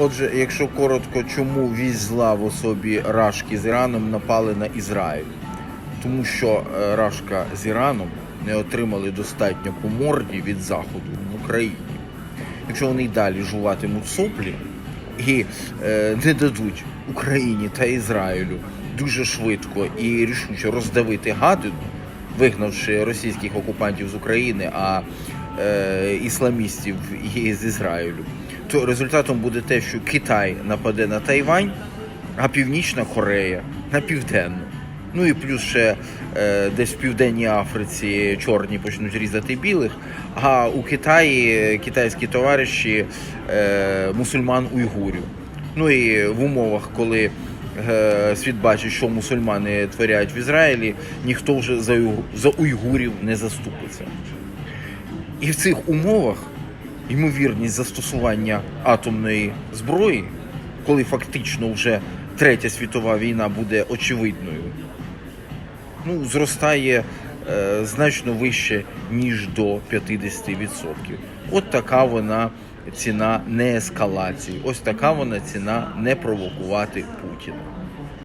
Отже, якщо коротко, чому вісь в особі Рашки з Іраном напали на Ізраїль? Тому що е, Рашка з Іраном не отримали достатньо по морді від Заходу в Україні. Якщо вони й далі жуватимуть соплі і е, не дадуть Україні та Ізраїлю дуже швидко і рішуче роздавити гадину, вигнавши російських окупантів з України, а е, ісламістів з Ізраїлю, то результатом буде те, що Китай нападе на Тайвань, а Північна Корея на південну. Ну і плюс ще е, десь в південній Африці чорні почнуть різати білих, а у Китаї китайські товариші е, мусульман уйгурів. Ну і в умовах, коли е, світ бачить, що мусульмани творять в Ізраїлі, ніхто вже за, за уйгурів не заступиться. І в цих умовах ймовірність застосування атомної зброї, коли фактично вже третя світова війна буде очевидною, ну, зростає е, значно вище, ніж до 50%. От така вона ціна не ескалації. Ось така вона ціна не провокувати Путіна.